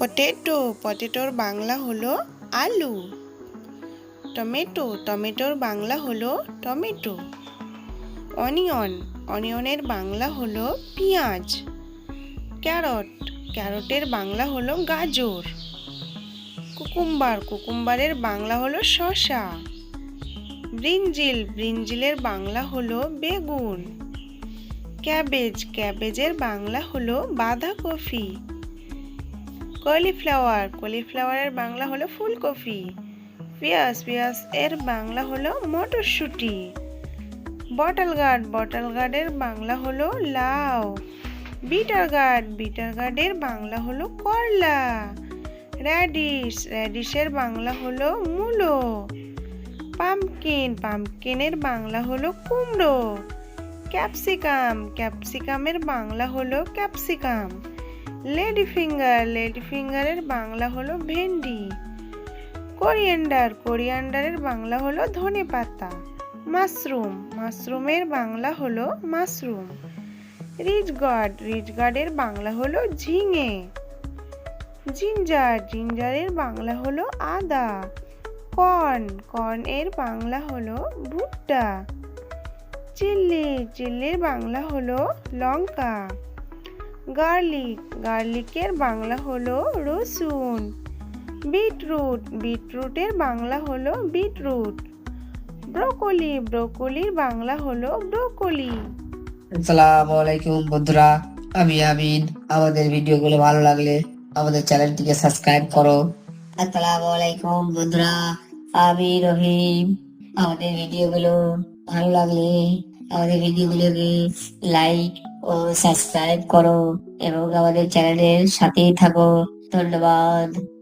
Potato পটেটোর Bangla হলো আলু। Tomato টমেটোর বাংলা হলো টমেটো। অনিয়ন অনিয়নের বাংলা হলো পেঁয়াজ। ক্যারট ক্যারটের বাংলা হলো গাজর। কুকুম্বার কুকুম্বারের বাংলা হলো শসা। ব্রিঞ্জিল ব্রিঞ্জিলের বাংলা হলো বেগুন। ক্যাবেজ ক্যাবেজের বাংলা হলো বাঁধাকপি। কলিফ্লাওয়ার। কলিফ্লাওয়ারের বাংলা হলো ফুলকপি। পেঁয়াজ পেঁয়াজ, এর বাংলা হলো মটরশুঁটি। বটল গার্ড বটল গার্ডের বাংলা হলো লাউ। বিটার গার্ড বিটার গার্ডের বাংলা হলো করলা। র্যাডিশ, র্যাডিশের বাংলা হলো মূলো। পামকিন, পামকিনের বাংলা হলো কুমড়ো। ক্যাপসিকাম, ক্যাপসিকামের বাংলা হলো capsicum. Lady finger, lady ফিঙ্গারের Bangla হলো ভেন্ডি। কোরিয়ান্ডার, কোরিয়ান্ডারের বাংলা হলো ধনে পাতা। মাশরুম, মাশরুমের বাংলা হলো মাশরুম। রিচ গার্ড রিচ গার্ডের বাংলা হলো ঝিঙে। জিঞ্জার, জিঞ্জারের বাংলা হলো আদা। কর্ন কর্ন এর বাংলা হলো ভুট্টা। চিল্লি, চিল্লির বাংলা হলো লঙ্কা। গার্লিক। গার্লিকের বাংলা হলো রসুন। বিটরুট। বিটরুটের বাংলা হলো বিটরুট। ব্রোকলি। ব্রোকলির বাংলা হলো ব্রোকলি। আসসালামু আলাইকুম বন্ধুরা, আমি আমিন। আমাদের ভিডিওগুলো ভালো লাগলে আমাদের চ্যানেলটিকে সাবস্ক্রাইব করো। আসসালামু আলাইকুম বন্ধুরা, আমি রহিম। আমাদের ভিডিওগুলো ভালো লাগলে আমাদের ভিডিওগুলোকে লাইক ও সাবস্ক্রাইব করো এবং আমাদের চ্যানেলের সাথেই থাকো। ধন্যবাদ।